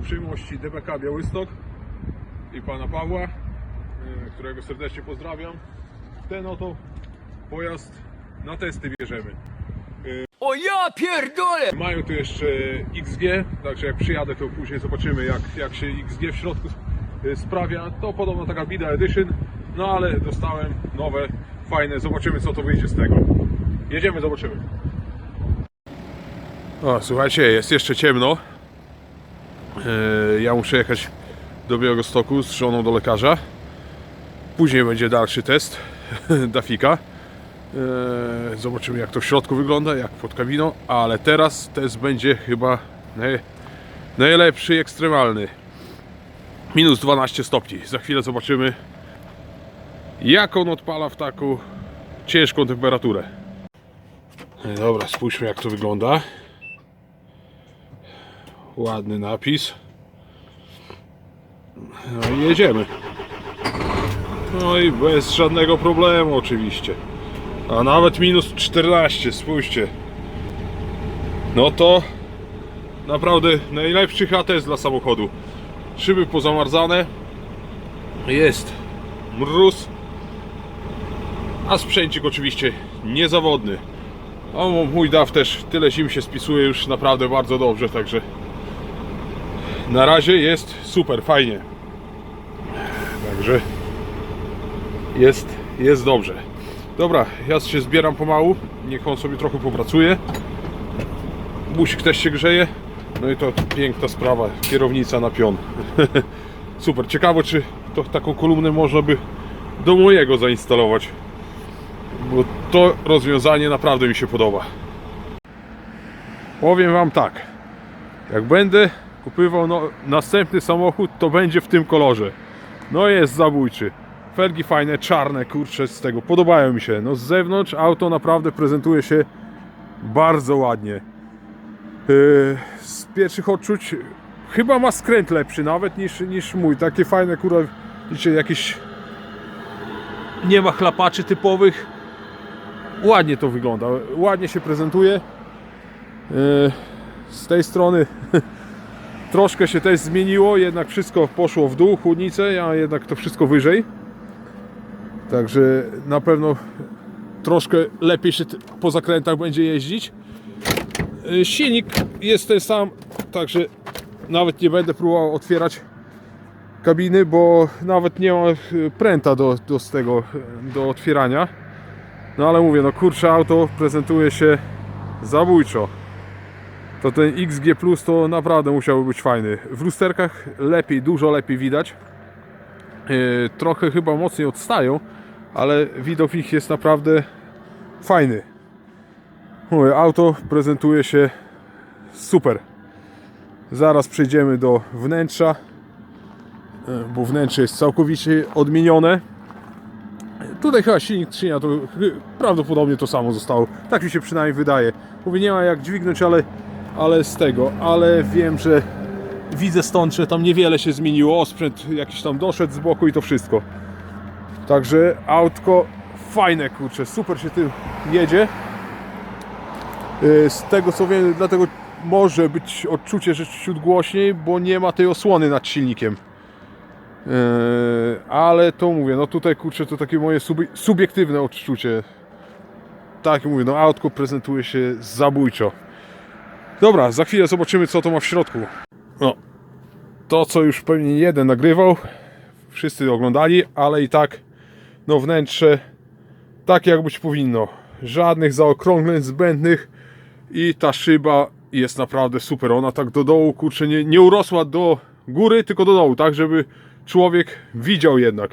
uprzejmości DBK Białystok i pana Pawła, y, którego serdecznie pozdrawiam, ten oto pojazd na testy bierzemy. O ja pierdolę! Mają tu jeszcze XG, także jak przyjadę to później zobaczymy jak, jak się XG w środku y, sprawia. To podobno taka Bida Edition, no ale dostałem nowe, fajne, zobaczymy co to wyjdzie z tego. Jedziemy, zobaczymy. O, słuchajcie, jest jeszcze ciemno. E, Ja muszę jechać do Białegostoku z żoną do lekarza. Później będzie dalszy test Dafika. E, Zobaczymy jak to w środku wygląda, jak pod kabiną, ale teraz test będzie chyba naj, najlepszy ekstremalny. Minus 12 stopni. Za chwilę zobaczymy jak on odpala w taką ciężką temperaturę. No Dobra, spójrzmy jak to wygląda. Ładny napis. No i jedziemy. No i bez żadnego problemu oczywiście. A nawet minus 14, spójrzcie. No to naprawdę najlepszy HTS dla samochodu. Szyby pozamarzane. Jest mróz. A sprzęcik oczywiście niezawodny. A mój DAW też tyle zim się spisuje już naprawdę bardzo dobrze, także na razie jest super, fajnie. Także jest, jest dobrze. Dobra, ja się zbieram pomału. Niech on sobie trochę popracuje. Busik też się grzeje. No i to piękna sprawa. Kierownica na pion. Super. Ciekawe, czy to taką kolumnę można by do mojego zainstalować. Bo to rozwiązanie naprawdę mi się podoba. Powiem Wam tak. Jak będę kupywał no, następny samochód, to będzie w tym kolorze. No jest zabójczy. Felgi fajne, czarne, kurcze z tego. Podobają mi się. No z zewnątrz auto naprawdę prezentuje się bardzo ładnie. Yy, z pierwszych odczuć chyba ma skręt lepszy nawet niż, niż mój. Takie fajne kurwa, widzicie, jakieś nie ma chlapaczy typowych. Ładnie to wygląda, ładnie się prezentuje. Yy, z tej strony troszkę się też zmieniło, jednak wszystko poszło w dół, chłodnice, a jednak to wszystko wyżej. Także na pewno troszkę lepiej się po zakrętach będzie jeździć. Y, Silnik jest ten sam, także nawet nie będę próbował otwierać kabiny, bo nawet nie ma y, pręta do, do, tego, y, do otwierania. No ale mówię, no kurczę auto prezentuje się zabójczo. To ten XG Plus to naprawdę musiałby być fajny. W lusterkach lepiej, dużo lepiej widać. Yy, trochę chyba mocniej odstają, ale widok ich jest naprawdę fajny. Auto prezentuje się super. Zaraz przejdziemy do wnętrza, yy, bo wnętrze jest całkowicie odmienione. Tutaj chyba silnik skrzynia to prawdopodobnie to samo zostało. Tak mi się przynajmniej wydaje. Mówię, nie ma jak dźwignąć, ale, ale z tego, ale wiem, że widzę stąd, że tam niewiele się zmieniło. Osprzęt jakiś tam doszedł z boku i to wszystko. Także autko fajne, kurczę, super się tym jedzie. Yy, Z tego co wiem, dlatego może być odczucie, że ciut głośniej, bo nie ma tej osłony nad silnikiem. Yy, ale to mówię, no tutaj kurczę, to takie moje subi- subiektywne odczucie. Tak mówię, no autko prezentuje się zabójczo. Dobra, za chwilę zobaczymy co to ma w środku. No, to co już pewnie jeden nagrywał, wszyscy oglądali, ale i tak, no wnętrze tak jak być powinno. Żadnych zaokrągleń zbędnych i ta szyba jest naprawdę super. Ona tak do dołu, kurczę, nie, nie urosła do góry, tylko do dołu, tak żeby człowiek widział jednak.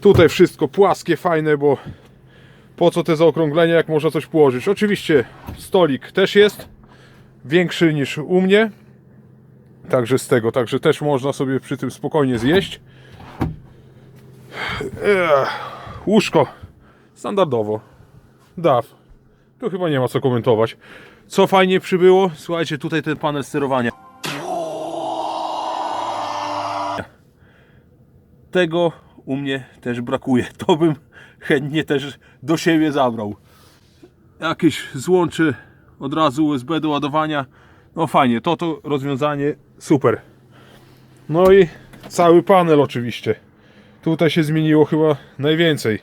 Tutaj wszystko płaskie, fajne, bo po co te zaokrąglenia, jak można coś położyć. Oczywiście stolik też jest większy niż u mnie. Także z tego, także też można sobie przy tym spokojnie zjeść. Łóżko standardowo. DAW. Tu chyba nie ma co komentować. Co fajnie przybyło? Słuchajcie, tutaj ten panel sterowania. Tego u mnie też brakuje. To bym chętnie też do siebie zabrał. Jakieś złącze od razu USB do ładowania. No fajnie, to to rozwiązanie super. No i cały panel oczywiście. Tutaj się zmieniło chyba najwięcej.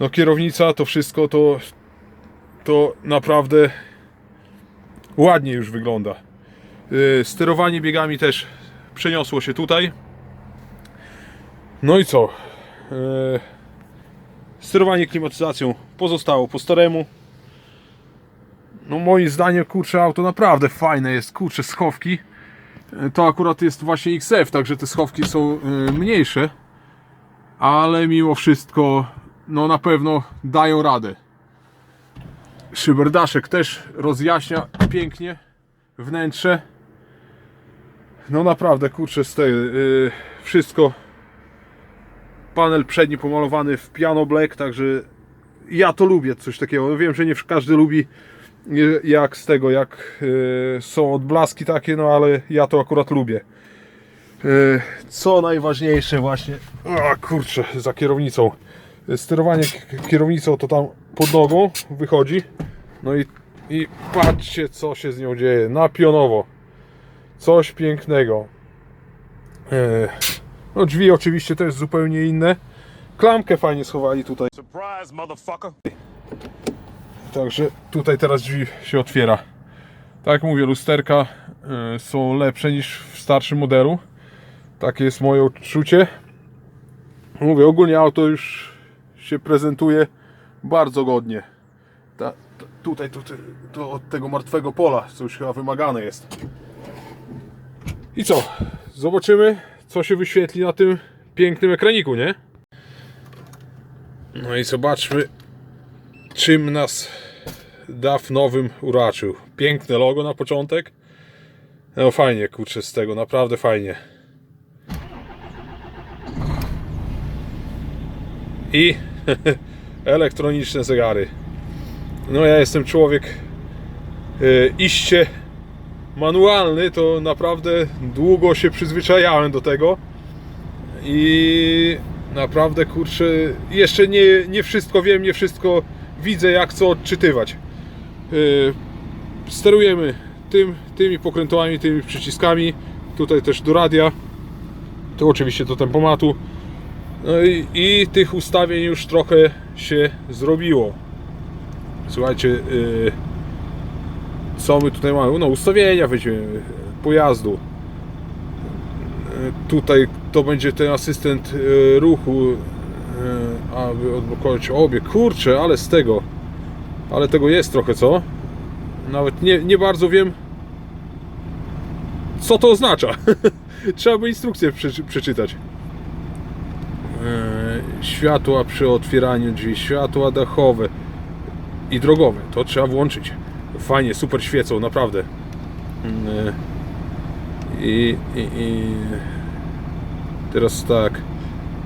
No kierownica, to wszystko to, to naprawdę ładnie już wygląda. Yy, Sterowanie biegami też przeniosło się tutaj. No i co? Yy, Sterowanie klimatyzacją pozostało po staremu. No moim zdaniem, kurczę, auto naprawdę fajne jest, kurczę, schowki. Yy, To akurat jest właśnie XF, także te schowki są yy, mniejsze. Ale mimo wszystko, no na pewno dają radę. Szyberdaszek też rozjaśnia pięknie wnętrze. No naprawdę, kurczę, z tej, yy, wszystko. Panel przedni pomalowany w piano black, także ja to lubię, coś takiego. Wiem, że nie każdy lubi jak z tego, jak yy, są odblaski takie, no ale ja to akurat lubię. Yy, Co najważniejsze właśnie, a kurczę, za kierownicą. Sterowanie kierownicą to tam pod nogą wychodzi. No i, i patrzcie co się z nią dzieje, na pionowo. Coś pięknego. E, No drzwi oczywiście też zupełnie inne. Klamkę fajnie schowali tutaj. Surprise, motherfucker. Także tutaj teraz drzwi się otwiera. Tak jak mówię, lusterka e, są lepsze niż w starszym modelu. Takie jest moje odczucie. Mówię, ogólnie auto już się prezentuje bardzo godnie. Ta, ta, tutaj to, to od tego martwego pola, co już chyba wymagane jest. I co? Zobaczymy, co się wyświetli na tym pięknym ekraniku, nie? No i zobaczmy, czym nas DAF nowym uraczył. Piękne logo na początek. No fajnie, kurczę, z tego, naprawdę fajnie. I elektroniczne zegary. No ja jestem człowiek y, iście manualny, to naprawdę długo się przyzwyczajałem do tego. I naprawdę kurczę, jeszcze nie, nie wszystko wiem, nie wszystko widzę, jak co odczytywać. Yy, sterujemy tym, tymi pokrętłami, tymi przyciskami. Tutaj też do radia. Tu oczywiście do tempomatu. No i, i tych ustawień już trochę się zrobiło. Słuchajcie, yy, co my tutaj mamy? No ustawienia weźmiemy pojazdu. Yy, Tutaj to będzie ten asystent yy, ruchu, aby odblokować obieg. Kurczę, ale z tego, ale tego jest trochę, co? Nawet nie, nie bardzo wiem, co to oznacza. Trzeba by instrukcję przeczy- przeczytać. Yy, Światła przy otwieraniu drzwi, światła dachowe i drogowe. To trzeba włączyć. Fajnie, super świecą, naprawdę. Yy, I, i, i teraz tak.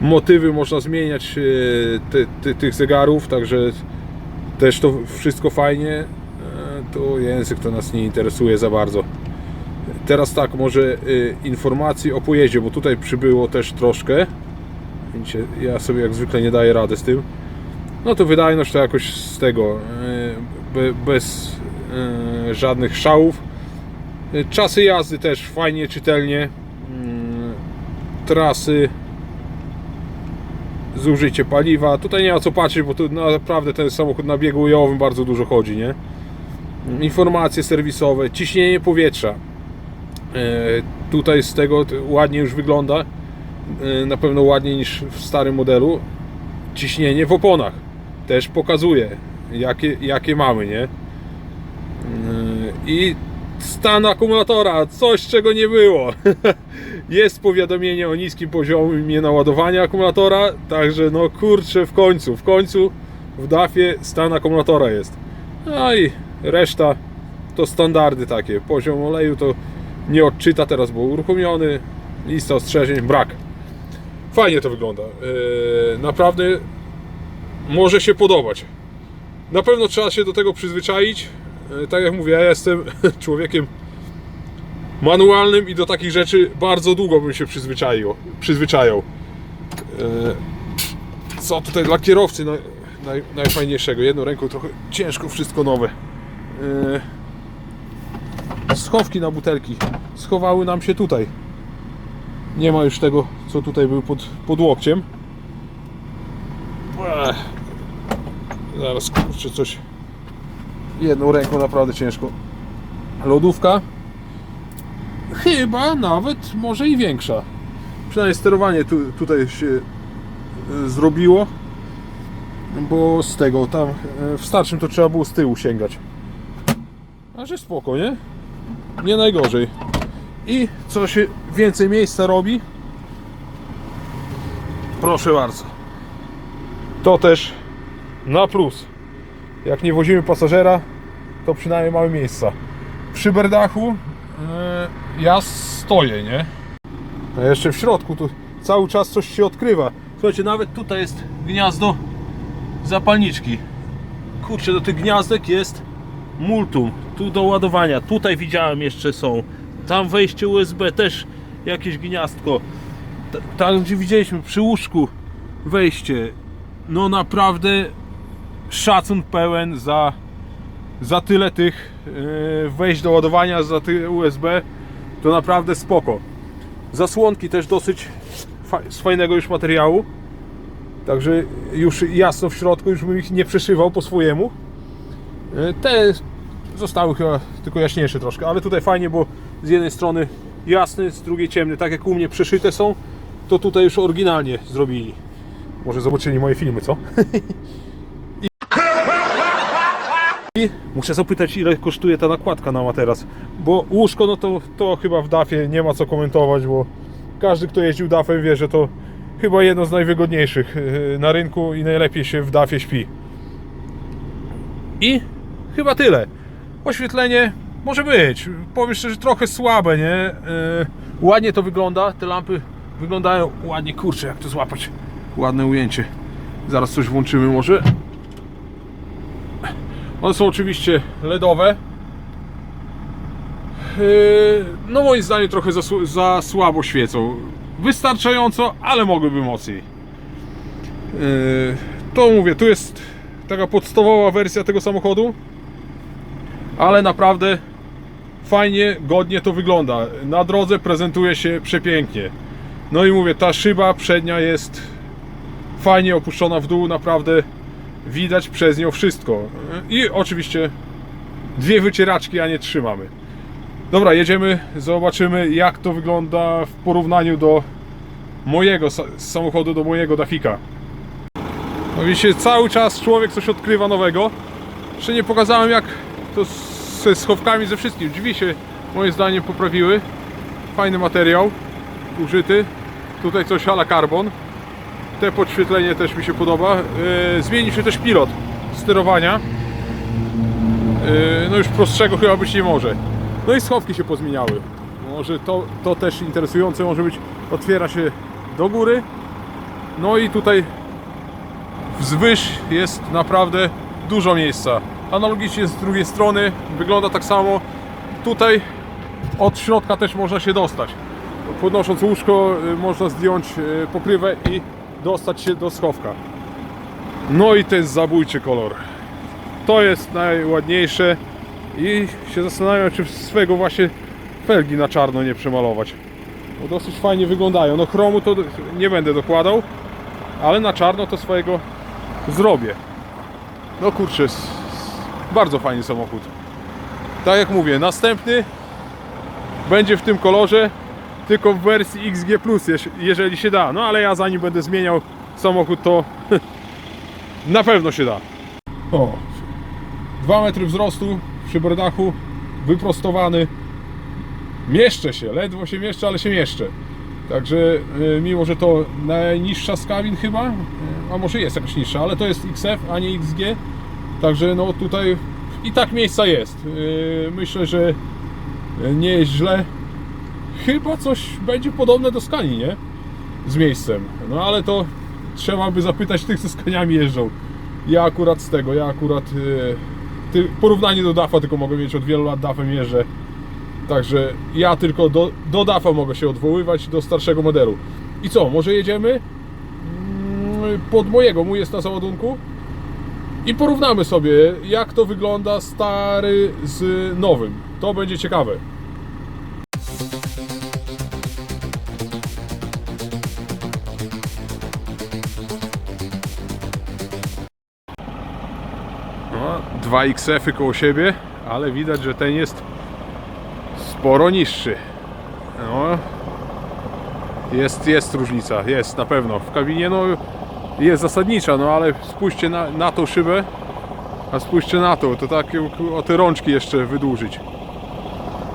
Motywy można zmieniać yy, ty, ty, tych zegarów, także też to wszystko fajnie. E, To język to nas nie interesuje za bardzo. Teraz tak, może y, informacji o pojeździe, bo tutaj przybyło też troszkę. Widzicie, ja sobie jak zwykle nie daję rady z tym. No to wydajność to jakoś z tego, be, bez żadnych szałów. Czasy jazdy też fajnie, czytelnie. Mm, Trasy zużycie paliwa. Tutaj nie ma co patrzeć, bo tu naprawdę ten samochód na biegu ujowym bardzo dużo chodzi, nie? Informacje serwisowe, ciśnienie powietrza. E, Tutaj z tego ładnie już wygląda. E, Na pewno ładniej niż w starym modelu. Ciśnienie w oponach też pokazuje, jakie, jakie mamy, nie? E, I stan akumulatora, coś czego nie było. Jest powiadomienie o niskim poziomie naładowania akumulatora, także no kurczę w końcu, w końcu w DAF-ie stan akumulatora jest. No i reszta to standardy takie. Poziom oleju to nie odczyta teraz, bo uruchomiony. Lista ostrzeżeń, brak. Fajnie to wygląda. Yy, naprawdę może się podobać. Na pewno trzeba się do tego przyzwyczaić. Yy, tak jak mówię, ja jestem człowiekiem manualnym i do takich rzeczy bardzo długo bym się przyzwyczaił. przyzwyczajał. E, Co tutaj dla kierowcy naj, naj, najfajniejszego? Jedną ręką trochę ciężko, wszystko nowe. E, Schowki na butelki schowały nam się tutaj. Nie ma już tego, co tutaj był pod, pod łokciem. Zaraz kurczę coś. Jedną ręką naprawdę ciężko. Lodówka. Chyba nawet może i większa. Przynajmniej sterowanie tu, tutaj się e, zrobiło. Bo z tego tam e, w starszym to trzeba było z tyłu sięgać. A że spoko, nie? Nie najgorzej. I co się więcej miejsca robi? Proszę bardzo. To też na plus. Jak nie wozimy pasażera, to przynajmniej mamy miejsca. Przy berdachu e, ja stoję, nie? A jeszcze w środku tu cały czas coś się odkrywa. Słuchajcie, nawet tutaj jest gniazdo zapalniczki. Kurczę, do tych gniazdek jest multum. Tu do ładowania. Tutaj widziałem jeszcze są. Tam wejście USB też jakieś gniazdko. Tam gdzie widzieliśmy przy łóżku wejście. No naprawdę szacun pełen za, za tyle tych yy, wejść do ładowania, za tyle USB. To naprawdę spoko. Zasłonki też dosyć z fajnego już materiału. Także już jasno w środku, już bym ich nie przeszywał po swojemu. E, Te zostały chyba tylko jaśniejsze troszkę, ale tutaj fajnie, bo z jednej strony jasny, z drugiej ciemny, tak jak u mnie przeszyte są, to tutaj już oryginalnie zrobili. Może zobaczyli moje filmy, co? Muszę zapytać, ile kosztuje ta nakładka na materac, bo łóżko, no to, to chyba w DAFie nie ma co komentować, bo każdy, kto jeździł DAFem wie, że to chyba jedno z najwygodniejszych yy, na rynku i najlepiej się w DAFie śpi. I chyba tyle. Oświetlenie może być. Powiem szczerze, trochę słabe, nie? Yy, ładnie to wygląda. Te lampy wyglądają ładnie. Kurczę, jak to złapać? Ładne ujęcie. Zaraz coś włączymy może. One są oczywiście LEDowe. Yy, No moim zdaniem trochę za, za słabo świecą. Wystarczająco, ale mogłyby mocniej. Yy, To mówię, tu jest taka podstawowa wersja tego samochodu. Ale naprawdę fajnie, godnie to wygląda. Na drodze prezentuje się przepięknie. No i mówię, ta szyba przednia jest fajnie opuszczona w dół, naprawdę widać przez nią wszystko. I oczywiście dwie wycieraczki, a nie trzy mamy. Dobra, jedziemy, zobaczymy jak to wygląda w porównaniu do mojego sa- samochodu, do mojego Dafika. No widzicie, cały czas człowiek coś odkrywa nowego. Jeszcze nie pokazałem jak to ze schowkami, ze wszystkim. Drzwi się moim zdaniem poprawiły. Fajny materiał, użyty. Tutaj coś ala carbon. Te podświetlenie też mi się podoba. Yy, zmienił się też pilot sterowania. Yy, no już prostszego chyba być nie może. No i schowki się pozmieniały. Może to, to też interesujące może być. Otwiera się do góry. No i tutaj wzwyż jest naprawdę dużo miejsca. Analogicznie z drugiej strony wygląda tak samo. Tutaj od środka też można się dostać. Podnosząc łóżko y, można zdjąć pokrywę i dostać się do schowka. No i ten zabójczy kolor. To jest najładniejsze i się zastanawiam, czy swego właśnie felgi na czarno nie przemalować. Bo dosyć fajnie wyglądają. No chromu to nie będę dokładał, ale na czarno to swojego zrobię. No kurczę, bardzo fajny samochód. Tak jak mówię, następny będzie w tym kolorze, tylko w wersji XG+, jeż- jeżeli się da. No ale ja zanim będę zmieniał samochód, to na pewno się da. O, 2 metry wzrostu przy berdachu, wyprostowany. Mieszczę się, ledwo się mieszczę, ale się mieszczę. Także y, mimo, że to najniższa z kabin chyba, y, a może jest jakaś niższa, ale to jest XF, a nie XG. Także no tutaj i tak miejsca jest. Y, Myślę, że nie jest źle. Chyba coś będzie podobne do Skani, nie? Z miejscem. No ale to trzeba by zapytać tych, co z Kaniami jeżdżą. Ja akurat z tego, ja akurat y, ty, porównanie do DAFA tylko mogę mieć, od wielu lat DAFem jeżdżę. Także ja tylko do, do DAFA mogę się odwoływać, do starszego modelu. I co, może jedziemy mm, pod mojego, mój jest na załadunku i porównamy sobie, jak to wygląda stary z nowym. To będzie ciekawe. Dwa XF-y koło siebie, ale widać, że ten jest sporo niższy. No, jest, jest różnica, jest na pewno. W kabinie no, jest zasadnicza, no ale spójrzcie na, na tą szybę, a spójrzcie na to, to tak o te rączki jeszcze wydłużyć.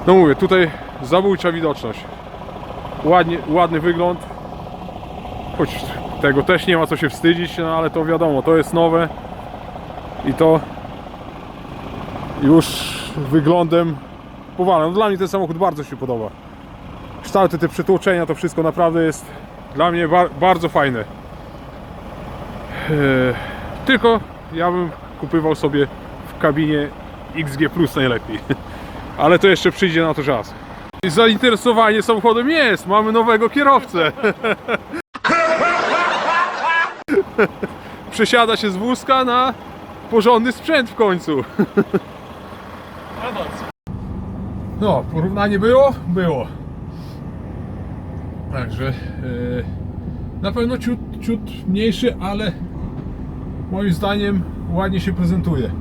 No mówię, tutaj zabójcza widoczność. Ładnie, ładny wygląd. Choć tego też nie ma co się wstydzić, no ale to wiadomo, to jest nowe i to już wyglądem powala. No dla mnie ten samochód bardzo się podoba. Kształty, te przytłoczenia, to wszystko naprawdę jest dla mnie bar- bardzo fajne. Eee, tylko ja bym kupywał sobie w kabinie XG Plus najlepiej. Ale to jeszcze przyjdzie na to czas. Zainteresowanie samochodem jest. Mamy nowego kierowcę. Przesiada się z wózka na porządny sprzęt w końcu. No, porównanie było? Było. Także e, na pewno ciut, ciut mniejszy, ale moim zdaniem ładnie się prezentuje.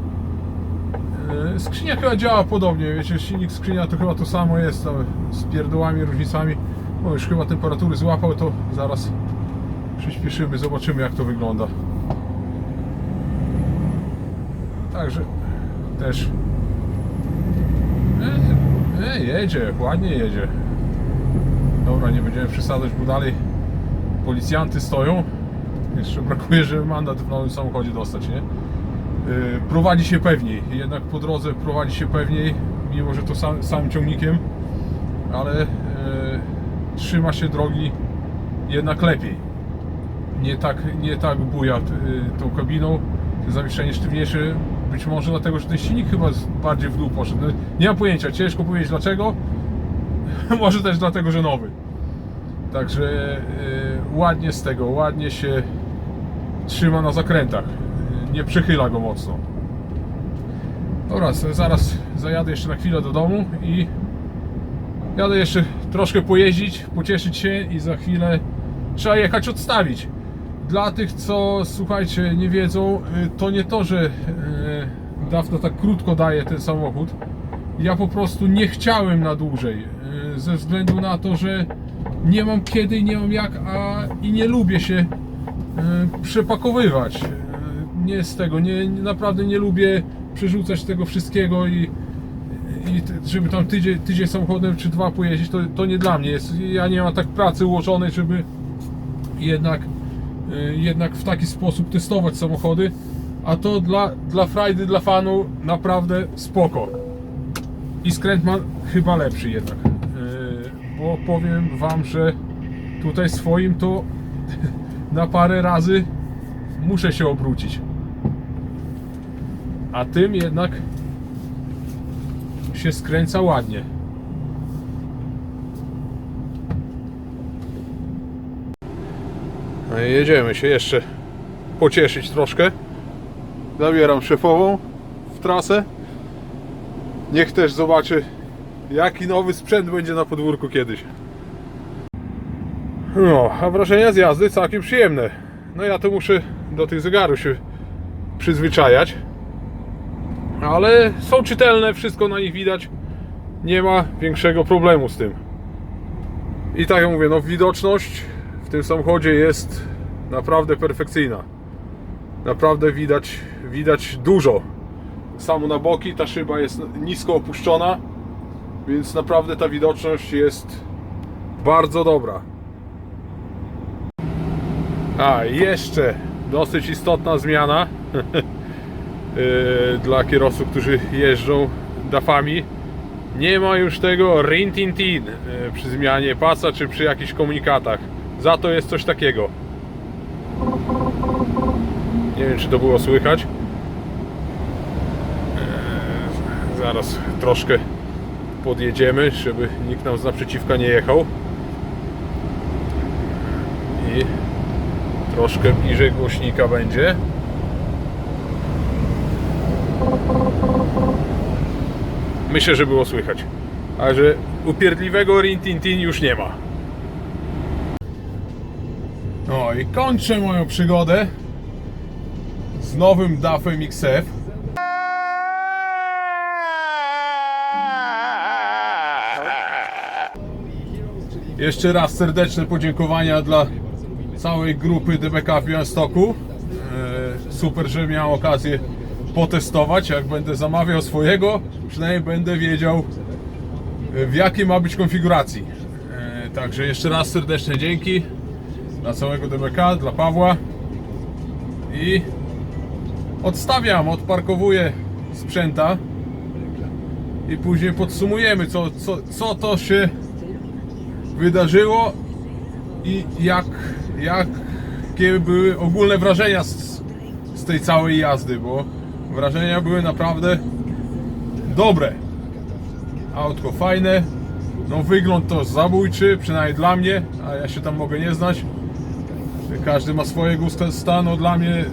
E, Skrzynia chyba działa podobnie, wiecie, silnik skrzynia to chyba to samo jest, z pierdołami, różnicami. No już chyba temperatury złapał, to zaraz przyspieszymy, zobaczymy jak to wygląda. Także też e, e, jedzie, ładnie jedzie. Dobra, nie będziemy przesadzać, bo dalej policjanty stoją. Jeszcze brakuje, żeby mandat w nowym samochodzie dostać, nie? Yy, prowadzi się pewniej, jednak po drodze prowadzi się pewniej, mimo że to sam, samym ciągnikiem, ale yy, trzyma się drogi jednak lepiej. Nie tak, nie tak buja yy, tą kabiną, zawieszenie sztywniejsze, być może dlatego, że ten silnik chyba bardziej w dół poszedł. No, nie mam pojęcia, ciężko powiedzieć dlaczego, może też dlatego, że nowy. Także yy, ładnie z tego, ładnie się trzyma na zakrętach. Yy, Nie przechyla go mocno. Dobra, zaraz zajadę jeszcze na chwilę do domu i jadę jeszcze troszkę pojeździć, pocieszyć się i za chwilę trzeba jechać odstawić. Dla tych, co słuchajcie, nie wiedzą, yy, to nie to, że yy, Dawno tak krótko daje ten samochód. Ja po prostu nie chciałem na dłużej. yy, Ze względu na to, że nie mam kiedy nie mam jak, a i nie lubię się przepakowywać. Nie z tego, nie, naprawdę nie lubię przerzucać tego wszystkiego i, i żeby tam tydzień, tydzień samochodem czy dwa pojeździć, to, to nie dla mnie jest. Ja nie mam tak pracy ułożonej, żeby jednak, y, jednak w taki sposób testować samochody. A to dla, dla frajdy, dla fanu naprawdę spoko. I skręt ma chyba lepszy jednak. Y, Bo powiem wam, że tutaj swoim to na parę razy muszę się obrócić. A tym jednak się skręca ładnie. No i jedziemy się jeszcze pocieszyć troszkę. Zabieram szefową w trasę. Niech też zobaczy, jaki nowy sprzęt będzie na podwórku kiedyś. No, a wrażenia z jazdy całkiem przyjemne. No ja to muszę do tych zegarów się przyzwyczajać. Ale są czytelne, wszystko na nich widać. Nie ma większego problemu z tym. I tak jak mówię, no widoczność tym samochodzie jest naprawdę perfekcyjna. Naprawdę widać, widać dużo. Samo na boki ta szyba jest nisko opuszczona, więc naprawdę ta widoczność jest bardzo dobra. A, jeszcze dosyć istotna zmiana yy, dla kierowców, którzy jeżdżą DAF-ami. Nie ma już tego rin-tin-tin yy, przy zmianie pasa czy przy jakichś komunikatach. Za to jest coś takiego. Nie wiem, czy to było słychać. Eee, Zaraz troszkę podjedziemy, żeby nikt nam z naprzeciwka nie jechał. I troszkę bliżej głośnika będzie. Myślę, że było słychać. A że upierdliwego rin-tin-tin już nie ma. I kończę moją przygodę z nowym DAFem XF. Jeszcze raz serdeczne podziękowania dla całej grupy DBK w Białymstoku. E, super, że miałem okazję potestować. Jak będę zamawiał swojego, przynajmniej będę wiedział w jakiej ma być konfiguracji. E, także jeszcze raz serdeczne dzięki dla całego DBK, dla Pawła i odstawiam, odparkowuję sprzęta i później podsumujemy co, co, co to się wydarzyło i jak, jakie były ogólne wrażenia z, z tej całej jazdy, bo wrażenia były naprawdę dobre. Autko fajne, no wygląd to zabójczy, przynajmniej dla mnie, a ja się tam mogę nie znać. Każdy ma swoje gusta stanu, dla mnie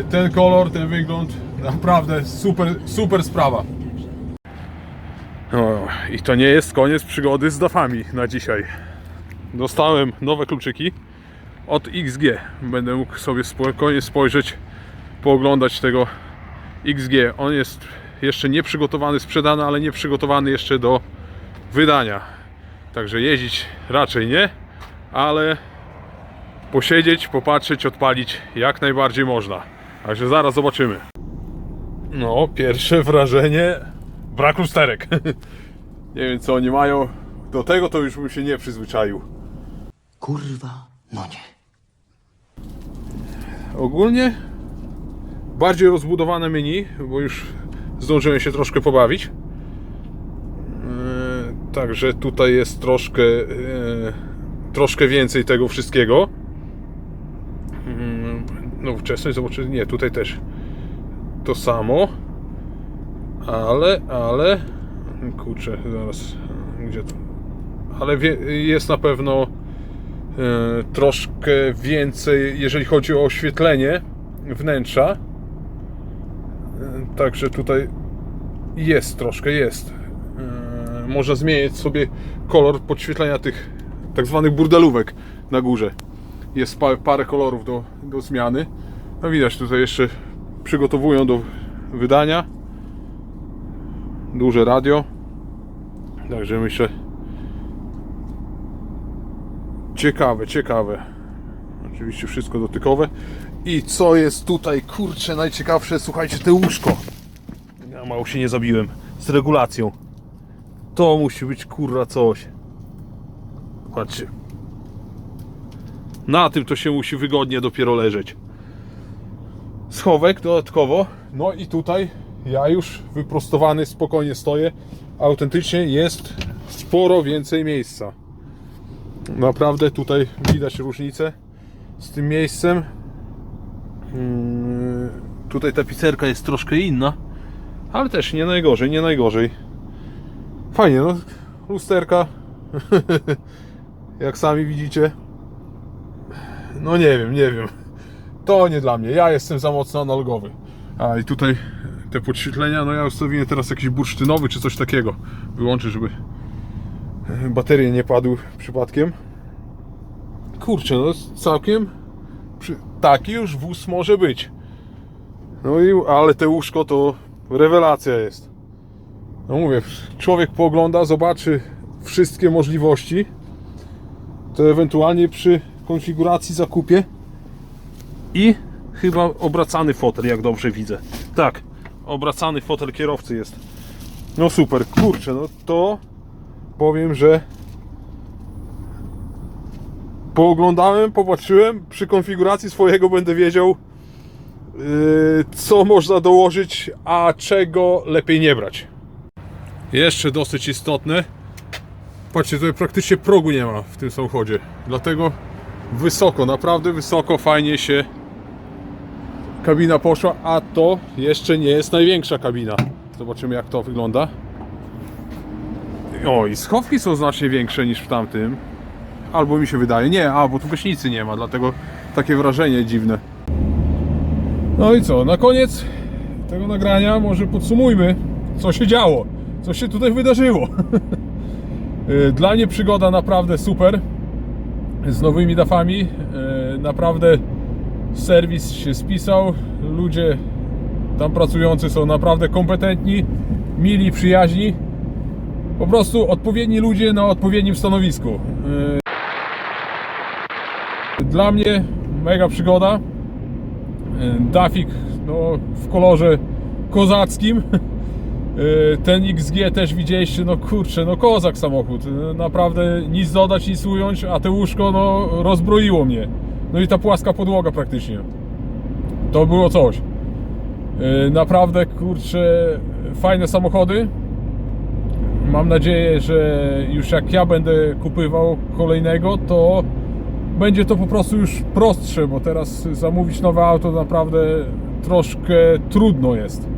y, ten kolor, ten wygląd, naprawdę super, super sprawa. No i to nie jest koniec przygody z dafami na dzisiaj. Dostałem nowe kluczyki od XG. Będę mógł sobie spokojnie spojrzeć, pooglądać tego XG. On jest jeszcze nie przygotowany, sprzedany, ale nie przygotowany jeszcze do wydania. Także jeździć raczej nie, ale posiedzieć, popatrzeć, odpalić jak najbardziej można. Także zaraz zobaczymy. No, pierwsze wrażenie brak lusterek. nie wiem co oni mają. Do tego to już bym się nie przyzwyczaił. Kurwa, no nie. Ogólnie bardziej rozbudowane menu, bo już zdążyłem się troszkę pobawić. Yy, Także tutaj jest troszkę, yy, troszkę więcej tego wszystkiego. Nowoczesność, zobaczymy, nie, tutaj też to samo. Ale, ale, kurczę, zaraz, gdzie to? Ale wie, jest na pewno e, troszkę więcej, jeżeli chodzi o oświetlenie wnętrza. E, Także tutaj jest troszkę, jest. E, Można zmienić sobie kolor podświetlenia tych tak zwanych burdelówek na górze. Jest pa- parę kolorów do, do zmiany. No widać tutaj jeszcze przygotowują do wydania. Duże radio. Także myślę, Ciekawe, ciekawe. Oczywiście wszystko dotykowe. I co jest tutaj, kurczę, najciekawsze, słuchajcie, te łóżko. Ja mało się nie zabiłem. Z regulacją. To musi być kurwa coś. Patrzcie. Na tym to się musi wygodnie dopiero leżeć. Schowek dodatkowo. No i tutaj ja już wyprostowany spokojnie stoję. Autentycznie jest sporo więcej miejsca. Naprawdę tutaj widać różnicę z tym miejscem. Mm, Tutaj ta pizzerka jest troszkę inna, ale też nie najgorzej, nie najgorzej. Fajnie, no lusterka, jak sami widzicie. No nie wiem, nie wiem. To nie dla mnie, ja jestem za mocno analogowy. A i tutaj te podświetlenia, no ja ustawiłem teraz jakiś bursztynowy czy coś takiego. Wyłączę, żeby baterie nie padły przypadkiem. Kurczę, no całkiem taki już wóz może być. No i, ale te łóżko to rewelacja jest. No mówię, człowiek poogląda, zobaczy wszystkie możliwości, to ewentualnie przy konfiguracji zakupie i chyba obracany fotel, jak dobrze widzę. Tak, obracany fotel kierowcy jest. No super, kurczę, no to powiem, że pooglądałem, popatrzyłem, przy konfiguracji swojego będę wiedział yy, co można dołożyć, a czego lepiej nie brać. Jeszcze dosyć istotne. Patrzcie, tutaj praktycznie progu nie ma w tym samochodzie. Dlatego wysoko, naprawdę wysoko, fajnie się kabina poszła, a to jeszcze nie jest największa kabina. Zobaczymy jak to wygląda. O, i schowki są znacznie większe niż w tamtym. Albo mi się wydaje. Nie, a bo tu gaśnicy nie ma, dlatego takie wrażenie dziwne. No i co, na koniec tego nagrania może podsumujmy, co się działo, co się tutaj wydarzyło. Y, Dla mnie przygoda naprawdę super z nowymi dafami. Y, Naprawdę serwis się spisał. Ludzie tam pracujący są naprawdę kompetentni, mili, przyjaźni. Po prostu odpowiedni ludzie na odpowiednim stanowisku. Yy, Dla mnie mega przygoda. Dafik no, w kolorze kozackim. Ten XG też widzieliście, no kurczę, no kozak samochód. Naprawdę nic dodać, nic ująć, a te łóżko no rozbroiło mnie. No i ta płaska podłoga praktycznie. To było coś. Naprawdę kurczę, fajne samochody. Mam nadzieję, że już jak ja będę kupywał kolejnego, to będzie to po prostu już prostsze, bo teraz zamówić nowe auto naprawdę troszkę trudno jest.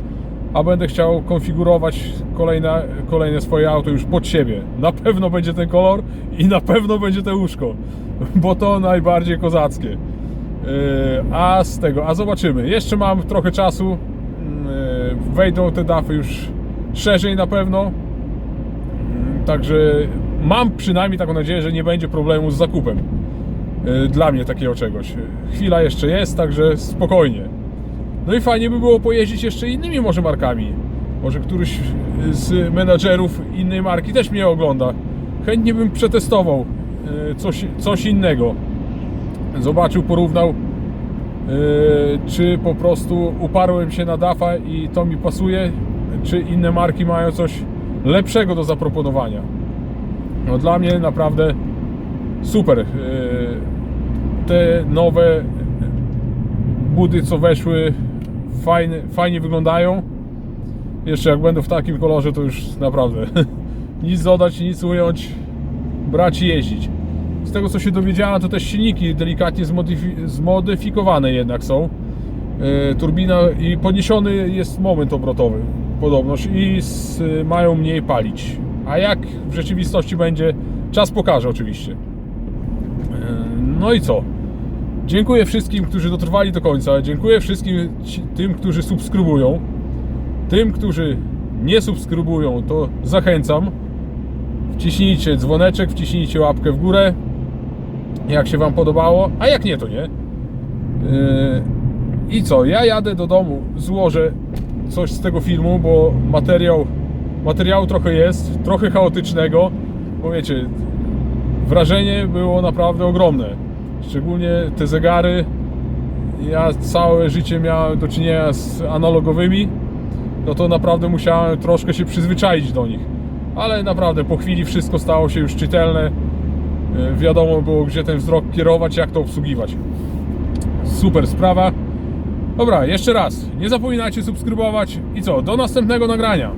A będę chciał konfigurować kolejne, kolejne swoje auto już pod siebie. Na pewno będzie ten kolor i na pewno będzie te łóżko, bo to najbardziej kozackie. Yy, A z tego, a zobaczymy. Jeszcze mam trochę czasu. Yy, Wejdą te dafy już szerzej na pewno. Także mam przynajmniej taką nadzieję, że nie będzie problemu z zakupem. Yy, Dla mnie takiego czegoś. Chwila jeszcze jest, także spokojnie. No i fajnie by było pojeździć jeszcze innymi może markami. Może któryś z menadżerów innej marki też mnie ogląda. Chętnie bym przetestował yy, coś, coś innego. Zobaczył, porównał, yy, czy po prostu uparłem się na DAFA i to mi pasuje, czy inne marki mają coś lepszego do zaproponowania. No dla mnie naprawdę super. Te nowe budy, co weszły, fajnie, fajnie wyglądają. Jeszcze jak będą w takim kolorze, to już naprawdę nic dodać, nic ująć, brać i jeździć. Z tego co się dowiedziałem, to też silniki delikatnie zmodyfi- zmodyfikowane jednak są. Yy, turbina i podniesiony jest moment obrotowy podobność i s- mają mniej palić. A jak w rzeczywistości będzie, czas pokaże oczywiście. Yy, No i co? Dziękuję wszystkim, którzy dotrwali do końca. Dziękuję wszystkim tym, którzy subskrybują. Tym, którzy nie subskrybują, to zachęcam. Wciśnijcie dzwoneczek, wciśnijcie łapkę w górę. Jak się Wam podobało, a jak nie, to nie. Yy, I co? Ja jadę do domu, złożę coś z tego filmu, bo materiał, materiału trochę jest, trochę chaotycznego. Bo wiecie, wrażenie było naprawdę ogromne. Szczególnie te zegary. Ja całe życie miałem do czynienia z analogowymi. No to naprawdę musiałem troszkę się przyzwyczaić do nich. Ale naprawdę po chwili wszystko stało się już czytelne. E, Wiadomo było, gdzie ten wzrok kierować, jak to obsługiwać. Super sprawa. Dobra, jeszcze raz. Nie zapominajcie subskrybować i co? Do następnego nagrania.